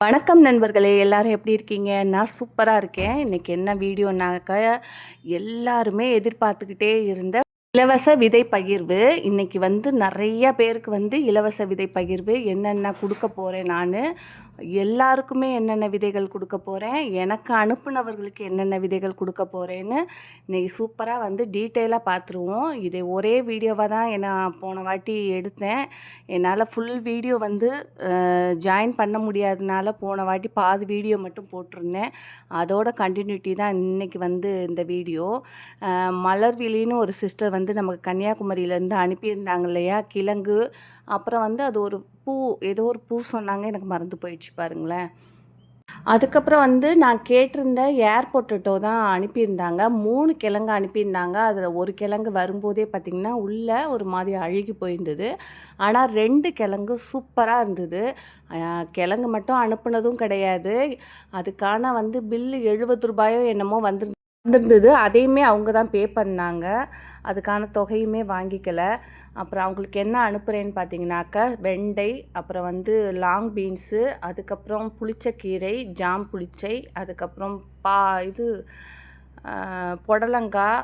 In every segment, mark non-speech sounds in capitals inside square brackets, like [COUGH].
வணக்கம் நண்பர்களே எல்லாரும் எப்படி இருக்கீங்க? நான் சூப்பராக இருக்கேன். இன்றைக்கி என்ன வீடியோனாக்கா எல்லாருமே எதிர்பார்த்துக்கிட்டே இருந்த இலவச விதை பகிர்வு. இன்னைக்கு வந்து நிறைய பேருக்கு வந்து இலவச விதை பகிர்வு என்னென்ன கொடுக்க போகிறேன் நான் எல்லாருக்குமே என்னென்ன விதைகள் கொடுக்க போகிறேன் எனக்கு அனுப்புனவர்களுக்கு என்னென்ன விதைகள் கொடுக்க போகிறேன்னு இன்னைக்கு சூப்பராக வந்து டீட்டெயிலாக பார்த்துருவோம் இதை ஒரே வீடியோவாக தான் நான் போன வாட்டி எடுத்தேன். என்னால் ஃபுல் வீடியோ வந்து ஜாயின் பண்ண முடியாதனால போன வாட்டி பாதி வீடியோ மட்டும் போட்டிருந்தேன். அதோட கண்டினியூட்டி தான் இன்னைக்கு வந்து இந்த வீடியோ. மலர்விழின்னு ஒரு சிஸ்டர் வந்து நமக்கு கன்னியாகுமரியிலேருந்து அனுப்பியிருந்தாங்க இல்லையா? கிழங்கு. அப்புறம் வந்து அது ஒரு பூ ஏதோ ஒரு பூ சொன்னாங்க எனக்கு மறந்து போயிடுச்சு பாருங்களேன். அதுக்கப்புறம் வந்து நான் கேட்டிருந்த ஏர் பொட்டேட்டோ தான் அனுப்பியிருந்தாங்க. மூணு கிழங்கு அனுப்பியிருந்தாங்க. அதில் ஒரு கிழங்கு வரும்போதே பார்த்திங்கன்னா உள்ளே ஒரு மாதிரி அழுகி போயிருந்தது. ஆனால் ரெண்டு கிழங்கு சூப்பராக இருந்தது. கிழங்கு மட்டும் அனுப்புனதும் கிடையாது. அதுக்கான வந்து பில்லு எழுபது ரூபாயோ என்னமோ வந்துருந்து வந்திருந்தது. அதையுமே அவங்க தான் பே பண்ணாங்க. அதுக்கான தொகையுமே வாங்கிக்கல. அப்புறம் அவங்களுக்கு என்ன அனுப்புகிறேன்னு பார்த்தீங்கன்னாக்கா வெண்டை அப்புறம் வந்து லாங் பீன்ஸு அதுக்கப்புறம் புளிச்சக்கீரை ஜாம் புளிச்சை அதுக்கப்புறம் பா இது புடலங்காய்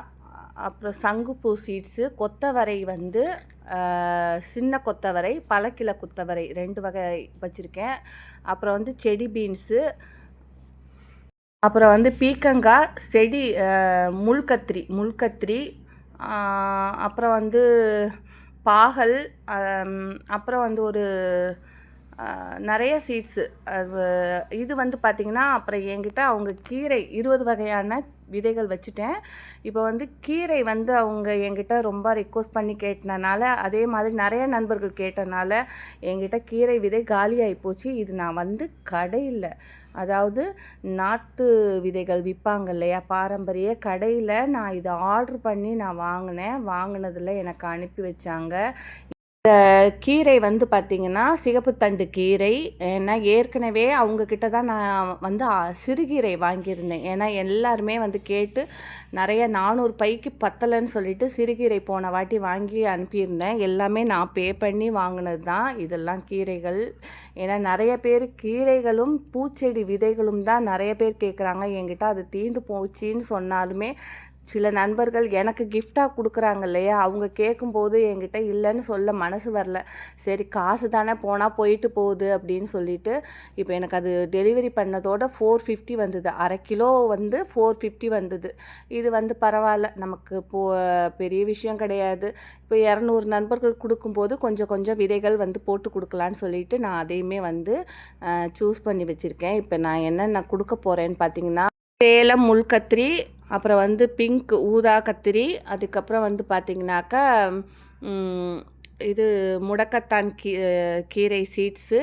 அப்புறம் சங்குப்பூ சீட்ஸு கொத்தவரை வந்து சின்ன கொத்தவரை பழக்கில கொத்தவரை ரெண்டு வகை வச்சுருக்கேன். அப்புறம் வந்து செடி பீன்ஸு அப்புறம் வந்து பீக்கங்காய் செடி முள்கத்திரி முள்கத்திரி அப்புறம் வந்து பாகல் அப்புறம் வந்து ஒரு நிறைய சீட்ஸு அது இது வந்து பார்த்திங்கன்னா அப்புறம் என்கிட்ட அவங்க கீரை இருபது வகையான விதைகள் வச்சுட்டேன். இப்போ வந்து கீரை வந்து அவங்க என்கிட்ட ரொம்ப ரிக்வஸ்ட் பண்ணி கேட்டனால அதே மாதிரி நிறைய நண்பர்கள் கேட்டனால என்கிட்ட கீரை விதை காலியாகி போச்சு. இது நான் வந்து கடையில் அதாவது நாட்டு விதைகள் விற்பாங்க இல்லையா பாரம்பரிய கடையில் நான் இதை ஆர்டர் பண்ணி நான் வாங்கினேன். வாங்கினதில் எனக்கு அனுப்பி வச்சாங்க. இந்த கீரை வந்து பார்த்திங்கன்னா சிகப்பு தண்டு கீரை. ஏன்னா ஏற்கனவே அவங்கக்கிட்ட தான் நான் வந்து சிறுகீரை வாங்கியிருந்தேன். ஏன்னா எல்லாருமே வந்து கேட்டு நிறைய நானூறு பைக்கு பத்தலைன்னு சொல்லிட்டு சிறுகீரை போன வாட்டி வாங்கி அனுப்பியிருந்தேன். எல்லாமே நான் பே பண்ணி வாங்கினது தான் இதெல்லாம் கீரைகள். ஏன்னா நிறைய பேர் கீரைகளும் பூச்செடி விதைகளும் தான் நிறைய பேர் கேட்குறாங்க என்கிட்ட அது தீந்து போச்சுன்னு சொன்னாலுமே சில நண்பர்கள் எனக்கு கிஃப்டாக கொடுக்குறாங்க இல்லையா? அவங்க கேட்கும்போது என்கிட்ட இல்லைன்னு சொல்ல மனசு வரல. சரி காசு தானே போனால் போயிட்டு போகுது அப்படின்னு சொல்லிட்டு இப்போ எனக்கு அது டெலிவரி பண்ணதோட ஃபோர் ஃபிஃப்டி வந்தது. அரை கிலோ வந்து ஃபோர் ஃபிஃப்டி வந்தது. இது வந்து பரவாயில்ல. நமக்கு போ பெரிய விஷயம் கிடையாது. இப்போ இரநூறு நண்பர்கள் கொடுக்கும்போது கொஞ்சம் கொஞ்சம் விதைகள் வந்து போட்டு கொடுக்கலான்னு சொல்லிட்டு நான் அதையுமே வந்து சூஸ் பண்ணி வச்சுருக்கேன். இப்போ நான் என்னென்ன கொடுக்க போகிறேன்னு பார்த்தீங்கன்னா சேலம் முள்கத்திரி அப்புறம் வந்து பிங்க் ஊதா கத்திரி அதுக்கப்புறம் வந்து பார்த்திங்கனாக்கா இது முடக்கத்தான் கீ கீரை சீட்ஸு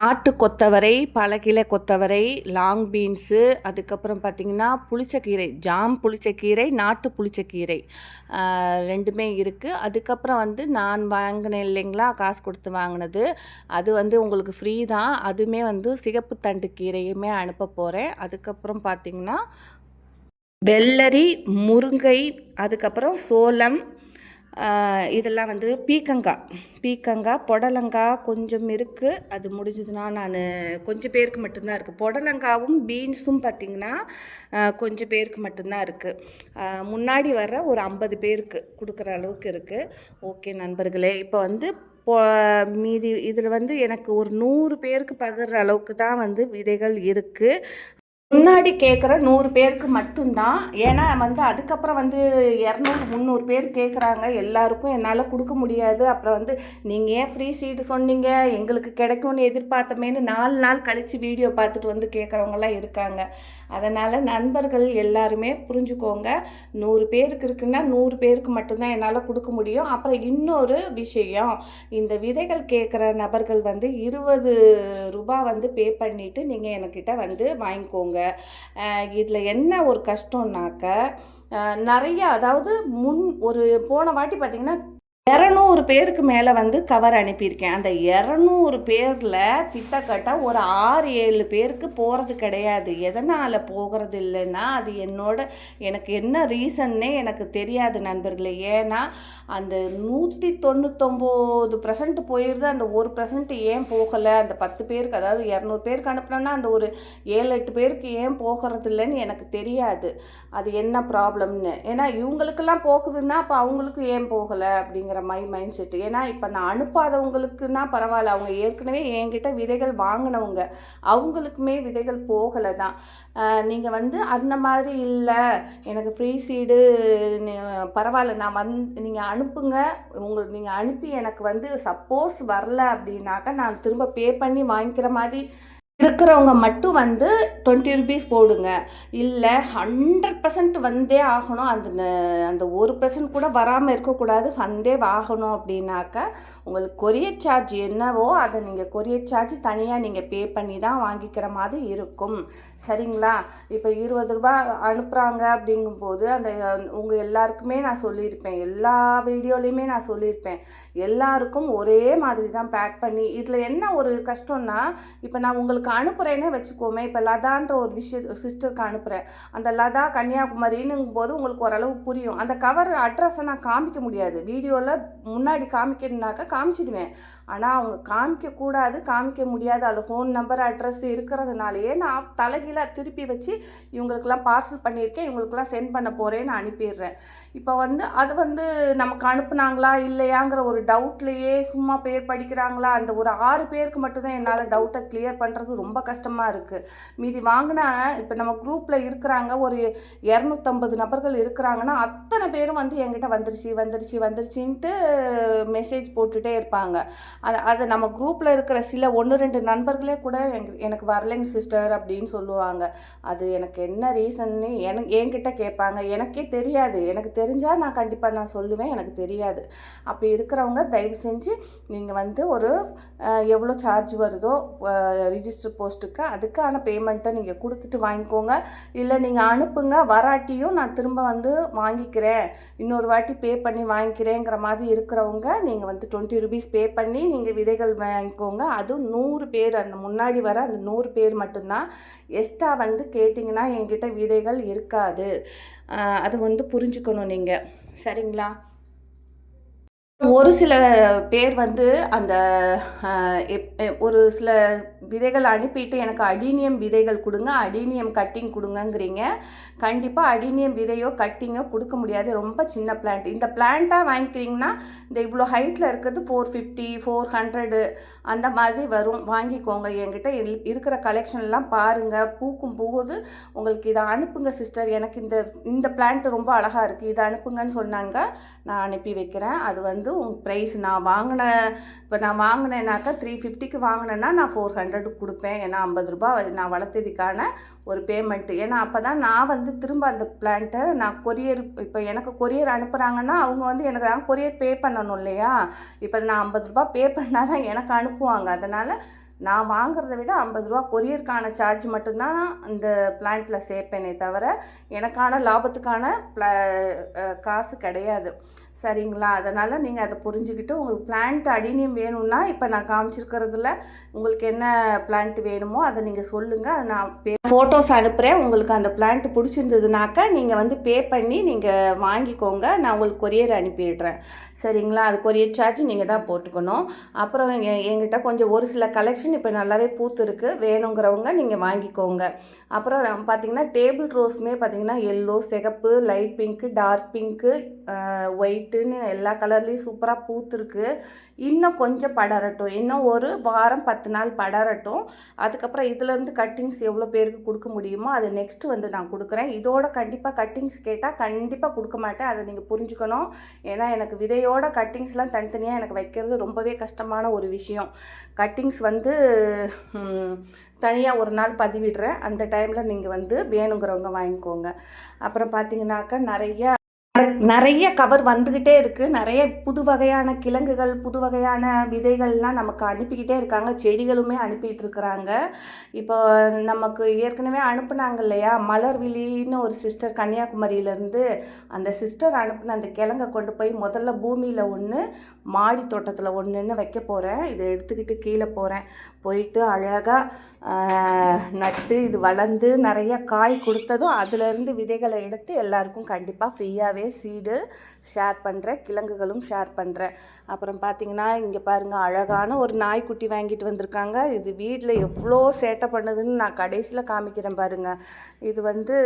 நாட்டு கொத்தவரை பழகில கொத்தவரை லாங் பீன்ஸு அதுக்கப்புறம் பார்த்திங்கன்னா புளிச்சக்கீரை ஜாம் புளிச்சக்கீரை நாட்டு புளிச்சக்கீரை ரெண்டுமே இருக்குது அதுக்கப்புறம் வந்து நான் வாங்கினேன் இல்லைங்களா காசு கொடுத்து வாங்கினது. அது வந்து உங்களுக்கு ஃப்ரீ தான். அதுவுமே வந்து சிகப்பு தண்டு கீரையுமே அனுப்ப போகிறேன் அதுக்கப்புறம் பார்த்திங்கன்னா வெள்ளரி முருங்கை அதுக்கப்புறம் சோளம் இதெல்லாம் வந்து பீக்கங்காய் பீக்கங்காய் புடலங்காய் கொஞ்சம் இருக்குது அது முடிஞ்சதுன்னா நான் கொஞ்சம் பேருக்கு மட்டும்தான் இருக்குது புடலங்காவும் பீன்ஸும் பார்த்திங்கன்னா கொஞ்சம் பேருக்கு மட்டும்தான் இருக்குது முன்னாடி வர ஒரு ஐம்பது பேருக்கு கொடுக்குற அளவுக்கு இருக்குது ஓகே நண்பர்களே இப்போ வந்து மீதி இதில் வந்து எனக்கு ஒரு நூறு பேருக்கு பகிர்ற அளவுக்கு தான் வந்து விதைகள் இருக்குது முன்னாடி கேட்குற நூறு பேருக்கு மட்டும்தான். ஏன்னா வந்து அதுக்கப்புறம் வந்து இரநூறு முந்நூறு பேர் கேட்குறாங்க எல்லாருக்கும் என்னால் கொடுக்க முடியாது. அப்புறம் வந்து நீங்கள் ஏன் ஃப்ரீ சீட்டு சொன்னீங்க? எங்களுக்கு கிடைக்கும்னு எதிர்பார்த்தமேன்னு நாலு நாள் கழித்து வீடியோ பார்த்துட்டு வந்து கேட்குறவங்கலாம் இருக்காங்க. அதனால் நண்பர்கள் எல்லாருமே புரிஞ்சுக்கோங்க. நூறு பேருக்கு இருக்குன்னா நூறு பேருக்கு மட்டும்தான் என்னால் கொடுக்க முடியும். அப்புறம் இன்னொரு விஷயம். இந்த விதைகள் கேட்குற நபர்கள் வந்து இருபது ரூபாய் வந்து பே பண்ணிவிட்டு நீங்கள் என்கிட்ட வந்து வாங்கிக்கோங்க. இதில் என்ன ஒரு கஷ்டம்னாக்க நிறைய அதாவது முன் ஒரு போன வாட்டி பார்த்திங்கன்னா இரநூறு பேருக்கு மேலே வந்து கவர் அனுப்பியிருக்கேன். அந்த இரநூறு பேரில் திட்டக்கட்ட ஒரு ஆறு ஏழு பேருக்கு போகிறது கிடையாது. எதனால் போகிறது இல்லைன்னா அது என்னோட எனக்கு என்ன ரீசன்னே எனக்கு தெரியாது நண்பர்களே. ஏன்னா அந்த நூற்றி தொண்ணூத்தொம்போது பர்சன்ட் போயிடுது அந்த ஒரு பர்சன்ட் ஏன் போகலை? அந்த பத்து பேருக்கு அதாவது இரநூறு பேருக்கு அனுப்புனோன்னா அந்த ஒரு ஏழு எட்டு பேருக்கு ஏன் போகிறது இல்லைன்னு எனக்கு தெரியாது. அது என்ன ப்ராப்ளம்னு ஏன்னா இவங்களுக்கெல்லாம் போகுதுன்னா அப்போ அவங்களுக்கும் ஏன் போகலை அப்படிங்கிற மை மைண்ட் செட்டு ஏன்னா இப்போ நான் அனுப்பாதவங்களுக்குன்னா பரவாயில்ல. அவங்க ஏற்கனவே என்கிட்ட விதைகள் வாங்கினவங்க. அவங்களுக்குமே விதைகள் போகலை தான் நீங்கள் வந்து அந்த மாதிரி இல்லை. எனக்கு ஃப்ரீ சீடு பரவாயில்ல. நான் வந் நீங்கள் அனுப்புங்க. உங்களுக்கு நீங்கள் அனுப்பி எனக்கு வந்து சப்போஸ் வரல அப்படின்னாக்கா நான் திரும்ப பே பண்ணி வாங்கிக்கிற மாதிரி இருக்கிறவங்க மட்டும் வந்து டுவெண்ட்டி ருபீஸ் போடுங்க. இல்லை ஹண்ட்ரட் பர்சன்ட் வந்தே ஆகணும். அந்த அந்த ஒரு பர்சன்ட் கூட வராமல் இருக்கக்கூடாது. வந்தே ஆகணும் அப்படின்னாக்கா உங்களுக்கு கொரியர் சார்ஜ் என்னவோ அதை நீங்கள் கொரியர் சார்ஜ் தனியாக நீங்கள் பே பண்ணி தான் வாங்கிக்கிற மாதிரி இருக்கும். சரிங்களா? இப்போ இருபது ரூபா அனுப்புகிறாங்க அப்படிங்கும்போது அந்த உங்கள் எல்லாருக்குமே நான் சொல்லியிருப்பேன். எல்லா வீடியோலையுமே நான் சொல்லியிருப்பேன். எல்லாருக்கும் ஒரே மாதிரி தான் பேக் பண்ணி இதில் என்ன ஒரு கஷ்டம்னா இப்போ நான் உங்களுக்கு அனுப்புகிறேன்னே வச்சுக்கோமே. இப்போ லதான்ற ஒரு விஷய சிஸ்டருக்கு அனுப்புகிறேன் அந்த லதா கன்னியாகுமரின்னும் போது உங்களுக்கு ஓரளவு புரியும். அந்த கவர் அட்ரஸை நான் காமிக்க முடியாது. வீடியோவில் முன்னாடி காமிக்கணுனாக்கா காமிச்சிடுவேன். ஆனால் அவங்க காமிக்கக்கூடாது காமிக்க முடியாது. அதில் ஃபோன் நம்பர் அட்ரஸ் இருக்கிறதுனாலயே நான் தலைகீழாக திருப்பி வச்சு இவங்களுக்கெல்லாம் பார்சல் பண்ணியிருக்கேன் இவங்களுக்கெல்லாம் சென்ட் பண்ண போகிறேன்னு அனுப்பிடுறேன். இப்போ வந்து அது வந்து நமக்கு அனுப்புனாங்களா இல்லையாங்கிற ஒரு டவுட்லேயே சும்மா பேர் படிக்கிறாங்களா அந்த ஒரு ஆறு பேருக்கு மட்டும்தான் என்னால் டவுட்டை கிளியர் பண்ணுறது ரொம்ப கஷ்டமாக இருக்குது மீதி வாங்கினா இப்போ நம்ம குரூப்பில் இருக்கிறாங்க ஒரு இரநூத்தம்பது நபர்கள் இருக்கிறாங்கன்னா அத்தனை பேரும் வந்து என்கிட்ட வந்துருச்சு வந்துருச்சு வந்துருச்சுன்ட்டு மெசேஜ் போட்டுகிட்டே இருப்பாங்க. அதை அதை நம்ம குரூப்பில் இருக்கிற சில ஒன்று ரெண்டு நண்பர்களே கூட எனக்கு வரலைங்க சிஸ்டர் அப்படின்னு சொல்லுவாங்க. அது எனக்கு என்ன ரீசன்னு எனக்கு என்கிட்ட கேட்பாங்க. எனக்கே தெரியாது. எனக்கு தெரிஞ்சால் நான் கண்டிப்பாக நான் சொல்லுவேன். எனக்கு தெரியாது. அப்படி இருக்கிறவங்க தயவு செஞ்சு நீங்கள் வந்து ஒரு எவ்வளோ சார்ஜ் வருதோ ரிஜிஸ்டர் போஸ்ட்டுக்கு அதுக்கான பேமெண்ட்டை நீங்கள் கொடுத்துட்டு வாங்கிக்கோங்க. இல்லை நீங்கள் அனுப்புங்க. வராட்டியும் நான் திரும்ப வந்து வாங்கிக்கிறேன். இன்னொரு வாட்டி பே பண்ணி வாங்கிக்கிறேங்கிற மாதிரி இருக்கிறவங்க நீங்கள் வந்து டுவெண்ட்டி ருபீஸ் பே பண்ணி நீங்கள் விதைகள் வாங்கிக்கோங்க. அதுவும் நூறு பேர் அந்த முன்னாடி வர அந்த நூறு பேர் மட்டும்தான் எக்ஸ்ட்ரா வந்து கேட்டிங்கன்னா என்கிட்ட விதைகள் இருக்காது. அது வந்து புரிஞ்சுக்கணும் நீங்கள் சரிங்களா? ஒரு சில பேர் வந்து அந்த எப்- ஒரு சில விதைகள் அனுப்பிட்டு எனக்கு அடீனியம் விதைகள் கொடுங்க அடீனியம் கட்டிங் கொடுங்கங்கிறீங்க. கண்டிப்பாக அடீனியம் விதையோ கட்டிங்கோ கொடுக்க முடியாது. ரொம்ப சின்ன பிளான்ட் இந்த பிளான்ட்டாக வாங்கிக்கிறீங்கன்னா இந்த இவ்வளோ ஹைட்டில் இருக்கிறது ஃபோர் ஃபிஃப்டி ஃபோர் ஹண்ட்ரடு அந்த மாதிரி வரும். வாங்கிக்கோங்க. என்கிட்ட இருக்கிற கலெக்ஷன்லாம் பாருங்கள் பூக்கும் போகுது உங்களுக்கு இதை அனுப்புங்க சிஸ்டர் எனக்கு இந்த இந்த பிளான்ட் ரொம்ப அழகாக இருக்குது இதை அனுப்புங்கன்னு சொன்னாங்க. நான் அனுப்பி வைக்கிறேன். அது வந்து உங்கள் ப்ரைஸ் நான் வாங்கின இப்போ நான் வாங்கினேனாக்கா த்ரீ ஃபிஃப்டிக்கு வாங்கினேன்னா நான் ஃபோர் ஹண்ட்ரடுக்கு கொடுப்பேன். ஏன்னா ஐம்பது ரூபாய் நான் வளர்த்ததுக்கான ஒரு பேமெண்ட்டு ஏன்னா அப்போ தான் நான் வந்து திரும்ப அந்த பிளான்ட்டை நான் கொரியர் இப்போ எனக்கு கொரியர் அனுப்புகிறாங்கன்னா அவங்க வந்து எனக்கு நான் கொரியர் பே பண்ணணும் இல்லையா? இப்போ நான் ஐம்பது ரூபா பே பண்ணால் தான் எனக்கு அனுப்புவாங்க. அதனால் நான் வாங்குறத விட ஐம்பது ரூபா கொரியருக்கான சார்ஜ் மட்டும்தான் இந்த பிளான்ட்டில் சேர்ப்பேனே தவிர எனக்கான லாபத்துக்கான ப்ள காசு கிடையாது. சரிங்களா? அதனால் நீங்கள் அதை புரிஞ்சுக்கிட்டு உங்களுக்கு பிளான்ட் அடினியம் வேணும்னா இப்போ நான் காமிச்சிருக்கிறதுல உங்களுக்கு என்ன பிளான்ட் வேணுமோ அதை நீங்கள் சொல்லுங்கள் அதை நான் பே ஃபோட்டோஸ் அனுப்புகிறேன் உங்களுக்கு அந்த பிளான்ட் பிடிச்சிருந்ததுனாக்கா நீங்கள் வந்து பே பண்ணி நீங்கள் வாங்கிக்கோங்க. நான் உங்களுக்கு கொரியர் அனுப்பிடுறேன். சரிங்களா? அது கொரியர் சார்ஜ் நீங்கள் தான் போட்டுக்கணும். அப்புறம் எங்கிட்ட கொஞ்சம் ஒரு சில கலெக்ஷன் இப்போ நல்லாவே பூத்து வேணுங்கிறவங்க நீங்கள் வாங்கிக்கோங்க. அப்புறம் பார்த்தீங்கன்னா டேபிள் ரோஸுமே பார்த்திங்கன்னா எல்லோ சிகப்பு லைட் பிங்க்கு டார்க் பிங்க்கு ஒயிட்டுன்னு எல்லா கலர்லேயும் சூப்பராக பூத்துருக்கு. இன்னும் கொஞ்சம் படரட்டும். இன்னும் ஒரு வாரம் பத்து நாள் படரட்டும். அதுக்கப்புறம் இதுலேருந்து கட்டிங்ஸ் எவ்வளோ பேருக்கு கொடுக்க முடியுமோ அது நெக்ஸ்ட்டு வந்து நான் கொடுக்குறேன். இதோட கண்டிப்பாக கட்டிங்ஸ் கேட்டால் கண்டிப்பாக கொடுக்க மாட்டேன். அதை நீங்கள் புரிஞ்சுக்கணும். ஏன்னா எனக்கு விதையோட கட்டிங்ஸ்லாம் தனித்தனியாக எனக்கு வைக்கிறது ரொம்பவே கஷ்டமான ஒரு விஷயம். கட்டிங்ஸ் வந்து தனியாக ஒரு நாள் பதிவிடுறேன். அந்த டைமில் நீங்கள் வந்து வேணுங்கிறவங்க வாங்கிக்கோங்க. அப்புறம் பார்த்தீங்கன்னாக்கா நிறையா நிறைய கவர் வந்துக்கிட்டே இருக்குது நிறைய புது வகையான கிழங்குகள் புது வகையான விதைகள்லாம் நமக்கு அனுப்பிக்கிட்டே இருக்காங்க. செடிகளுமே அனுப்பிட்டு இருக்கிறாங்க. இப்போ நமக்கு ஏற்கனவே அனுப்புனாங்க இல்லையா? மலர்விழின்னு ஒரு சிஸ்டர் கன்னியாகுமரியிலேருந்து அந்த சிஸ்டர் அனுப்புன அந்த கிழங்கை கொண்டு போய் முதல்ல பூமியில் ஒன்று மாடி தோட்டத்தில் ஒன்றுன்னு வைக்க போகிறேன் இதை எடுத்துக்கிட்டு கீழே போகிறேன் போயிட்டு அழகாக நட்டு இது வளர்ந்து நிறைய காய் கொடுத்ததும் அதுலேருந்து விதைகளை எடுத்து எல்லாருக்கும் கண்டிப்பாக ஃப்ரீயாகவே சீடு ஷேர் பண்ணுறேன் கிழங்குகளும் ஷேர் பண்ணுறேன் அப்புறம் பார்த்தீங்கன்னா இங்கே பாருங்கள் அழகான ஒரு நாய்க்குட்டி வாங்கிட்டு வந்திருக்காங்க. இது வீட்டில் எவ்வளோ சேட்டை பண்ணுதுன்னு நான் கடைசியில் காமிக்கிறேன் பாருங்கள் இது வந்து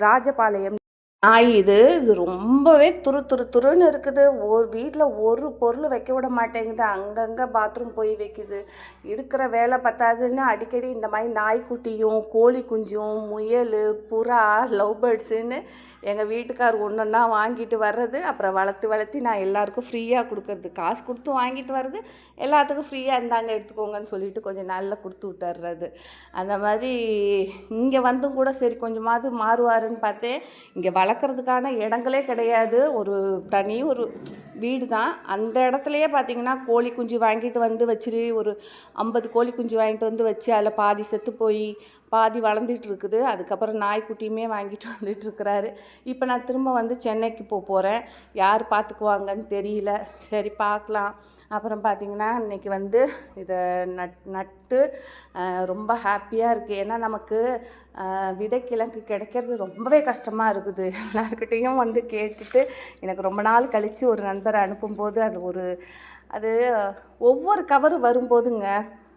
ராஜபாளையம் நாய் இது இது ரொம்பவே துரு துரு துருன்னு இருக்குது. ஒரு வீட்டில் ஒரு பொருள் வைக்க விட மாட்டேங்குது. அங்கங்கே பாத்ரூம் போய் வைக்குது. இருக்கிற வேலை பத்தாதுன்னு அடிக்கடி இந்த மாதிரி நாய்க்குட்டியும் கோழி குஞ்சும் முயல் புறா லவ் பேர்ட்ஸுன்னு எங்கள் வீட்டுக்கார் ஒன்று ஒன்றா வாங்கிட்டு வர்றது. அப்புறம் வளர்த்து வளர்த்தி நான் எல்லாருக்கும் ஃப்ரீயாக கொடுக்கறது. காசு கொடுத்து வாங்கிட்டு வர்றது. எல்லாத்துக்கும் ஃப்ரீயாக இருந்தாங்க எடுத்துக்கோங்கன்னு சொல்லிட்டு கொஞ்சம் நல்லா கொடுத்து விட்டுறது அந்த மாதிரி இங்கே வந்தும் கூட சரி கொஞ்சமாவது மாறுவாருன்னு பார்த்தேன். இங்கே வளர்க்குறதுக்கான இடங்களே கிடையாது. ஒரு தனி ஒரு வீடு தான் அந்த இடத்துலையே பார்த்தீங்கன்னா கோழி குஞ்சு வாங்கிட்டு வந்து வச்சிரு ஒரு ஐம்பது கோழி குஞ்சு வாங்கிட்டு வந்து வச்சு அதில் பாதி செத்து போய் பாதி வளர்ந்துட்டு இருக்குது. அதுக்கப்புறம் நாய்க்குட்டியுமே வாங்கிட்டு வந்துட்டு இருக்கிறாரு. இப்போ நான் திரும்ப வந்து சென்னைக்கு போக போகிறேன் யார் பார்த்துக்குவாங்கன்னு தெரியல. சரி பார்க்கலாம் அப்புறம் பார்த்திங்கன்னா இன்றைக்கி வந்து இதை நட் நட்டு ரொம்ப ஹாப்பியாக இருக்குது ஏன்னா நமக்கு விதைக்கிழங்கு கிடைக்கிறது ரொம்பவே கஷ்டமாக இருக்குது. எல்லாருக்கிட்டேயும் வந்து கேட்டுட்டு எனக்கு ரொம்ப நாள் கழித்து ஒரு நண்பரை அனுப்பும்போது அது ஒரு அது ஒவ்வொரு கவர் வரும்போதுங்க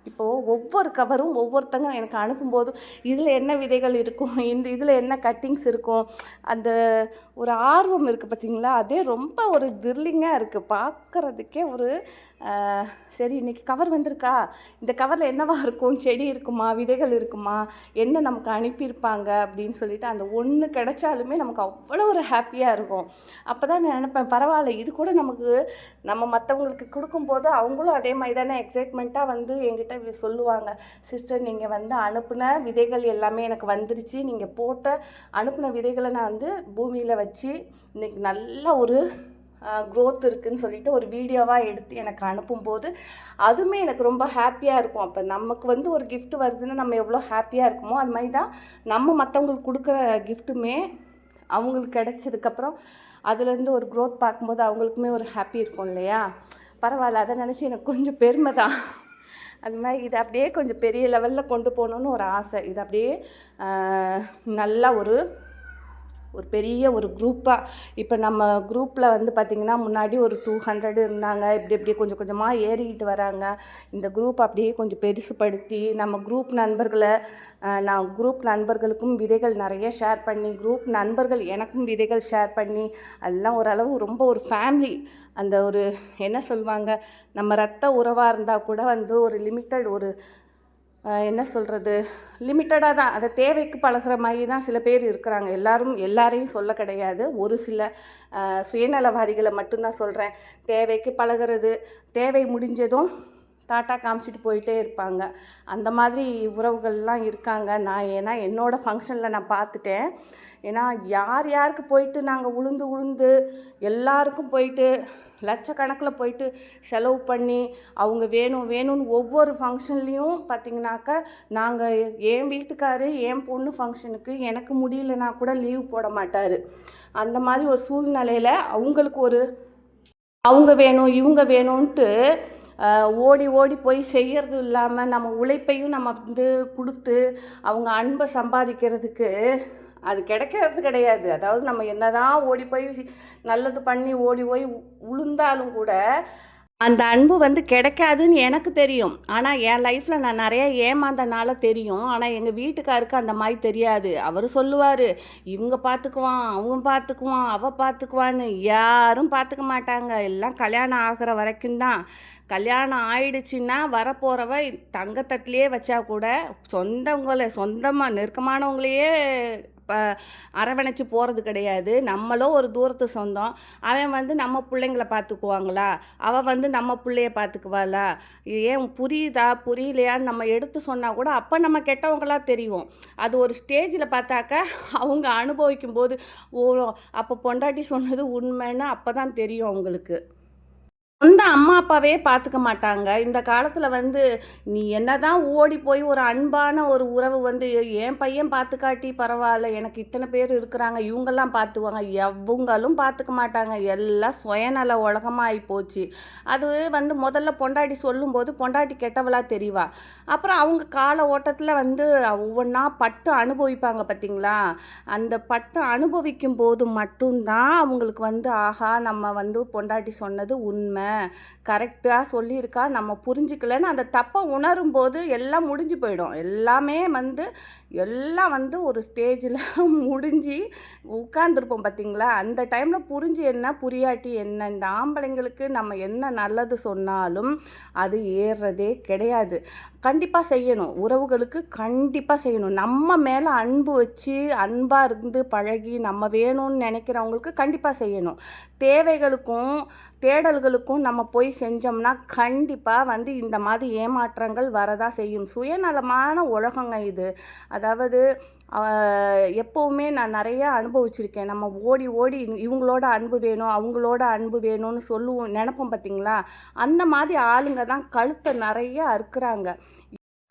இப்போது ஒவ்வொரு கவரும் ஒவ்வொருத்தங்க எனக்கு அனுப்பும்போதும் இதில் என்ன விதைகள் இருக்கும்? இந்த இதில் என்ன கட்டிங்ஸ் இருக்கும்? அந்த ஒரு ஆர்வம் இருக்குது பார்த்தீங்களா அதே ரொம்ப ஒரு த்ரில்லிங்காக இருக்குது பார்க்குறதுக்கே ஒரு சரி இன்னைக்கு கவர் வந்திருக்கா? இந்த கவரில் என்னவா இருக்கும்? செடி இருக்குமா? விதைகள் இருக்குமா? என்ன நமக்கு அனுப்பியிருப்பாங்க? அப்படின்னு சொல்லிட்டு அந்த ஒன்று கிடைச்சாலுமே நமக்கு அவ்வளோ ஒரு ஹாப்பியாக இருக்கும். அப்போ தான் நான் நினப்பேன் பரவாயில்ல இது கூட நமக்கு நம்ம மற்றவங்களுக்கு கொடுக்கும்போது அவங்களும் அதே மாதிரி தானே எக்ஸைட்மெண்ட்டாக வந்து என்கிட்ட சொல்லுவாங்க. சிஸ்டர் நீங்கள் வந்து அனுப்பின விதைகள் எல்லாமே எனக்கு வந்துருச்சு. நீங்கள் போட்ட அனுப்பின விதைகளை நான் வந்து பூமியில் வச்சு இன்றைக்கி நல்ல ஒரு க்ரோத் இருக்குதுன்னு சொல்லிட்டு ஒரு வீடியோவாக எடுத்து எனக்கு அனுப்பும்போது அதுவுமே எனக்கு ரொம்ப ஹாப்பியாக இருக்கும். அப்போ நமக்கு வந்து ஒரு கிஃப்ட் வருதுன்னா நம்ம எவ்வளோ ஹாப்பியாக இருக்குமோ அது மாதிரி தான் நம்ம மற்றவங்களுக்கு கொடுக்குற கிஃப்ட்டுமே அவங்களுக்கு கிடச்சதுக்கப்புறம் அதுலேருந்து ஒரு க்ரோத் பார்க்கும்போது அவங்களுக்குமே ஒரு ஹாப்பி இருக்கும் இல்லையா? பரவாயில்ல அதை நினச்சி எனக்கு கொஞ்சம் பெருமை தான். அது மாதிரி இதை அப்படியே கொஞ்சம் பெரிய லெவலில் கொண்டு போகணுன்னு ஒரு ஆசை. இது அப்படியே நல்லா ஒரு ஒரு பெரிய ஒரு குரூப்பாக இப்போ நம்ம குரூப்பில் வந்து பார்த்திங்கன்னா முன்னாடி ஒரு டூ ஹண்ட்ரட் இருந்தாங்க. இப்படி இப்படி கொஞ்சம் கொஞ்சமாக ஏறிக்கிட்டு வராங்க. இந்த குரூப் அப்படியே கொஞ்சம் பெருசுப்படுத்தி நம்ம குரூப் நண்பர்களை நான் குரூப் நண்பர்களுக்கும் விதைகள் நிறைய ஷேர் பண்ணி குரூப் நண்பர்கள் எனக்கும் விதைகள் ஷேர் பண்ணி அதெல்லாம் ஓரளவு ரொம்ப ஒரு ஃபேமிலி அந்த ஒரு என்ன சொல்லுவாங்க? நம்ம ரத்த உறவாக இருந்தால் கூட வந்து ஒரு லிமிட்டட் ஒரு என்ன சொல்கிறது லிமிட்டடாக தான். அதை தேவைக்கு பழகுற மாதிரி தான் சில பேர் இருக்கிறாங்க. எல்லாரும் எல்லாரையும் சொல்ல கிடையாது. ஒரு சில சுயநலவாதிகளை மட்டும்தான் சொல்கிறேன் தேவைக்கு பழகுறது தேவை முடிஞ்சதும் டாட்டா காமிச்சிட்டு போயிட்டே இருப்பாங்க. அந்த மாதிரி உறவுகள்லாம் இருக்காங்க. நான் ஏன்னா என்னோடய ஃபங்க்ஷனில் நான் பார்த்துட்டேன். ஏன்னா யார் யாருக்கு போயிட்டு நாங்கள் உளுந்து உளுந்து எல்லாருக்கும் போயிட்டு லட்சக்கணக்கில் போயிட்டு செலவு பண்ணி அவங்க வேணும் வேணும்னு ஒவ்வொரு ஃபங்க்ஷன்லேயும் பார்த்தீங்கன்னாக்கா நாங்கள் என் வீட்டுக்காரு என் பொண்ணு ஃபங்க்ஷனுக்கு எனக்கு முடியலனா கூட லீவ் போட மாட்டார். அந்த மாதிரி ஒரு சூழ்நிலையில் அவங்களுக்கு ஒரு அவங்க வேணும் இவங்க வேணும்ன்ட்டு ஓடி ஓடி போய் செய்கிறது இல்லாமல் நம்ம உழைப்பையும் நம்ம வந்து கொடுத்து அவங்க அன்பை சம்பாதிக்கிறதுக்கு அது கிடைக்கிறது கிடையாது. அதாவது நம்ம என்னதான் ஓடி போய் நல்லது பண்ணி ஓடி போய் உளுந்தாலும் கூட அந்த அன்பு வந்து கிடைக்காதுன்னு எனக்கு தெரியும். ஆனால் என் லைஃப்பில் நான் நிறைய ஏமாந்தனால தெரியும். ஆனால் எங்கள் வீட்டுக்காருக்கு அந்த மாதிரி தெரியாது. அவர் சொல்லுவார் இவங்க பார்த்துக்குவான் அவங்க பார்த்துக்குவான் அவள் பார்த்துக்குவான்னு யாரும் பார்த்துக்க மாட்டாங்க. எல்லாம் கல்யாணம் ஆகிற வரைக்கும் தான். கல்யாணம் ஆயிடுச்சுன்னா வரப்போகிறவ தங்கத்தட்டிலே வச்சா கூட சொந்தவங்கள சொந்தமாக நெருக்கமானவங்களையே ப அரவணைச்சு போகிறது கிடையாது. நம்மளும் ஒரு தூரத்து சொந்தம். அவன் வந்து நம்ம பிள்ளைங்கள பார்த்துக்குவாங்களா அவள் வந்து நம்ம பிள்ளைய பார்த்துக்குவாளா ஏன் புரியுதா? புரியலையான்னு நம்ம எடுத்து சொன்னால் கூட அப்போ நம்ம கெட்டவங்களா தெரியும் அது ஒரு ஸ்டேஜில் பார்த்தாக்க அவங்க அனுபவிக்கும் போது ஓ அப்போ பொண்டாட்டி சொன்னது உண்மைன்னு அப்போ தான் தெரியும் அவங்களுக்கு. சொந்த அம்மா அப்பாவே பார்த்துக்க மாட்டாங்க. இந்த காலத்தில் வந்து நீ என்னதான் ஓடி போய் ஒரு அன்பான ஒரு உறவு வந்து என் பையன் பார்த்துக்காட்டி பரவாயில்ல எனக்கு இத்தனை பேர் இருக்கிறாங்க இவங்கெல்லாம் பார்த்துக்குவாங்க எவங்களும் பார்த்துக்க மாட்டாங்க. எல்லாம் சுயநல உலகமாகி போச்சு. அது வந்து முதல்ல பொண்டாட்டி சொல்லும்போது பொண்டாட்டி கெட்டவளாக தெரிவா. அப்புறம் அவங்க கால ஓட்டத்தில் வந்து ஒவ்வொன்றா பட்டு அனுபவிப்பாங்க பார்த்தீங்களா அந்த பட்டு அனுபவிக்கும் போது மட்டும்தான் அவங்களுக்கு வந்து ஆஹா நம்ம வந்து பொண்டாட்டி சொன்னது உண்மை. கரெக்டாக சொல்லியிருக்கா நம்ம புரிஞ்சுக்கலன்னு அந்த தப்பை உணரும் போது எல்லாம் முடிஞ்சு போயிடும். எல்லாமே வந்து எல்லாம் வந்து ஒரு ஸ்டேஜில் [LAUGHS] முடிஞ்சு உட்காந்துருப்போம் பார்த்தீங்களா அந்த டைமில் புரிஞ்சு என்ன புரியாட்டி என்ன இந்த ஆம்பளைங்களுக்கு நம்ம என்ன நல்லது சொன்னாலும் அது ஏறுறதே கிடையாது. கண்டிப்பாக செய்யணும். உறவுகளுக்கு கண்டிப்பாக செய்யணும். நம்ம மேலே அன்பு வச்சு அன்பாக இருந்து பழகி நம்ம வேணும்னு நினைக்கிறவங்களுக்கு கண்டிப்பாக செய்யணும். தேவைகளுக்கும் தேடல்களுக்கும் நம்ம போய் செஞ்சோம்னா கண்டிப்பாக வந்து இந்த மாதிரி ஏமாற்றங்கள் வரதான் செய்யும். சுயநலமான உலகங்க இது. அதாவது எப்போவுமே நான் நிறையா அனுபவிச்சிருக்கேன். நம்ம ஓடி ஓடி இவங்களோட அன்பு வேணும் அவங்களோட அன்பு வேணும்னு சொல்லுவோம் நினப்போம் பார்த்தீங்களா அந்த மாதிரி ஆளுங்க தான் கழுத்தை நிறையா அறுக்குறாங்க.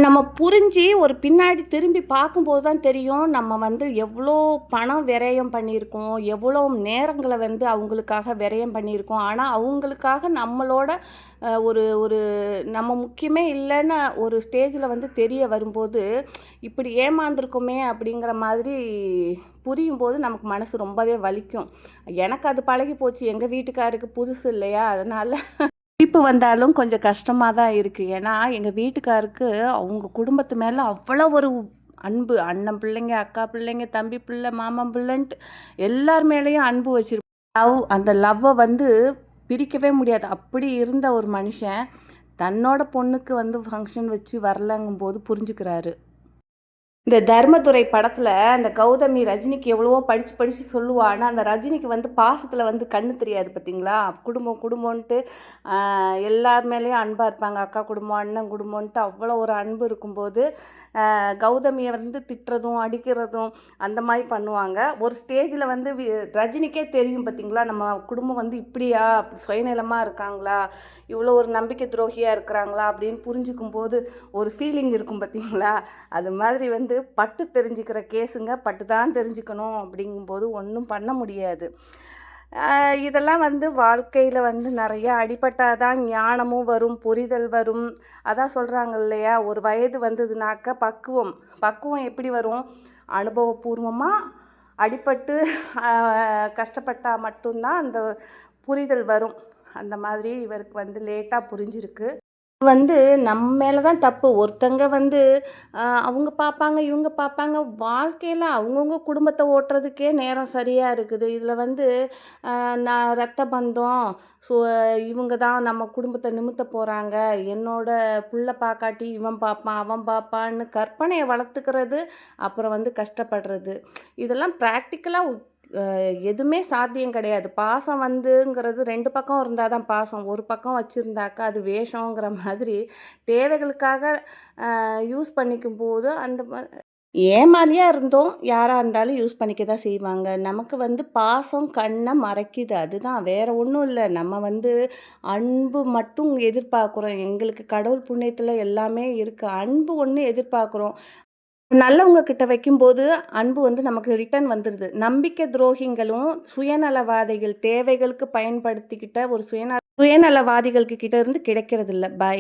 நம்ம புரிஞ்சு ஒரு பின்னாடி திரும்பி பார்க்கும்போது தான் தெரியும் நம்ம வந்து எவ்வளோ பணம் விரயம் பண்ணியிருக்கோம் எவ்வளோ நேரங்களை வந்து அவங்களுக்காக விரயம் பண்ணியிருக்கோம். ஆனால் அவங்களுக்காக நம்மளோட ஒரு ஒரு நம்ம முக்கியமே இல்லைன்னு ஒரு ஸ்டேஜில் வந்து தெரிய வரும்போது இப்படி ஏமாந்துருக்கோமே அப்படிங்கிற மாதிரி புரியும் போது நமக்கு மனசு ரொம்பவே வலிக்கும். எனக்கு அது பழகி போச்சு எங்கள் வீட்டுக்காருக்கு புதுசு இல்லையா? அதனால் சிரிப்பு வந்தாலும் கொஞ்சம் கஷ்டமாக தான் இருக்குது ஏன்னா எங்கள் வீட்டுக்காருக்கு அவங்க குடும்பத்து மேலே அவ்வளோ ஒரு அன்பு. அண்ணன் பிள்ளைங்க அக்கா பிள்ளைங்க தம்பி பிள்ளை மாமன் பிள்ளைன்ட்டு எல்லார் மேலேயும் அன்பு வச்சிருப்போம் லவ் அந்த லவ்வை வந்து பிரிக்கவே முடியாது. அப்படி இருந்த ஒரு மனுஷன் தன்னோட பொண்ணுக்கு வந்து ஃபங்க்ஷன் வச்சு வரலங்கும் போது புரிஞ்சுக்கிறாரு. இந்த தர்மதுரை படத்தில் அந்த கௌதமி ரஜினிக்கு எவ்வளவோ படித்து படித்து சொல்லுவா ஆனால் அந்த ரஜினிக்கு வந்து பாசத்தில் வந்து கண்ணு தெரியாது பார்த்தீங்களா குடும்பம் குடும்பம்ன்ட்டு எல்லார் மேலேயும் அன்பாக இருப்பாங்க. அக்கா குடும்பம் அண்ணன் குடும்பம்ன்ட்டு அவ்வளோ ஒரு அன்பு இருக்கும்போது கௌதமியை வந்து திட்டுறதும் அடிக்கிறதும் அந்த மாதிரி பண்ணுவாங்க. ஒரு ஸ்டேஜில் வந்து ரஜினிக்கே தெரியும் பார்த்தீங்களா நம்ம குடும்பம் வந்து இப்படியா? சுயநலமாக இருக்காங்களா? இவ்வளோ ஒரு நம்பிக்கை துரோகியாக இருக்கிறாங்களா? அப்படின்னு புரிஞ்சுக்கும் போது ஒரு ஃபீலிங் இருக்கும் பார்த்தீங்களா அது மாதிரி வந்து பட்டு தெரிஞ்சுக்கிற கேஸுங்க பட்டு தான் தெரிஞ்சுக்கணும் அப்படிங்கும்போது ஒன்றும் பண்ண முடியாது. இதெல்லாம் வந்து வாழ்க்கையில் வந்து நிறைய அடிபட்டால் தான் ஞானமும் வரும் புரிதல் வரும். அதான் சொல்கிறாங்க இல்லையா? ஒரு வயது வந்ததுனாக்க பக்குவம். பக்குவம் எப்படி வரும்? அனுபவபூர்வமாக அடிபட்டு கஷ்டப்பட்டால் மட்டும்தான் அந்த புரிதல் வரும். அந்த மாதிரி இவருக்கு வந்து லேட்டாக புரிஞ்சிருக்கு. வந்து நம்ம மேலே தான் தப்பு. ஒருத்தங்க வந்து அவங்க பார்ப்பாங்க இவங்க பார்ப்பாங்க வாழ்க்கையில் அவங்கவுங்க குடும்பத்தை ஓட்டுறதுக்கே நேரம் சரியாக இருக்குது. இதில் வந்து நான் ரத்த பந்தம் ஸோ இவங்க தான் நம்ம குடும்பத்தை நிமித்த போகிறாங்க என்னோட புள்ள பார்க்காட்டி இவன் பார்ப்பான் அவன் பார்ப்பான்னு கற்பனையை வளர்த்துக்கிறது அப்புறம் வந்து கஷ்டப்படுறது. இதெல்லாம் ப்ராக்டிக்கலாக எதுவுமே சாத்தியம் கிடையாது. பாசம் வந்துங்கிறது ரெண்டு பக்கம் இருந்தால் தான் பாசம். ஒரு பக்கம் வச்சுருந்தாக்கா அது வேஷங்கிற மாதிரி தேவைகளுக்காக யூஸ் பண்ணிக்கும் போது அந்த ஏமாலியாக இருந்தோம் யாராக இருந்தாலும் யூஸ் பண்ணிக்க தான் செய்வாங்க. நமக்கு வந்து பாசம் கண்ணை மறைக்குது. அதுதான். வேறு ஒன்றும் இல்லை. நம்ம வந்து அன்பு மட்டும் எதிர்பார்க்குறோம். எங்களுக்கு கடவுள் புண்ணியத்தில் எல்லாமே இருக்குது அன்பு ஒன்று எதிர்பார்க்குறோம். நல்லவங்க கிட்ட வைக்கும்போது அன்பு வந்து நமக்கு ரிட்டர்ன் வந்துடுது நம்பிக்கை துரோகிங்களும் சுயநலவாதிகள் தேவைகளுக்கு பயன்படுத்திக்கிட்ட ஒரு சுயநல சுயநலவாதிகளுக்கு கிட்ட இருந்து கிடைக்கிறது இல்லை பாய்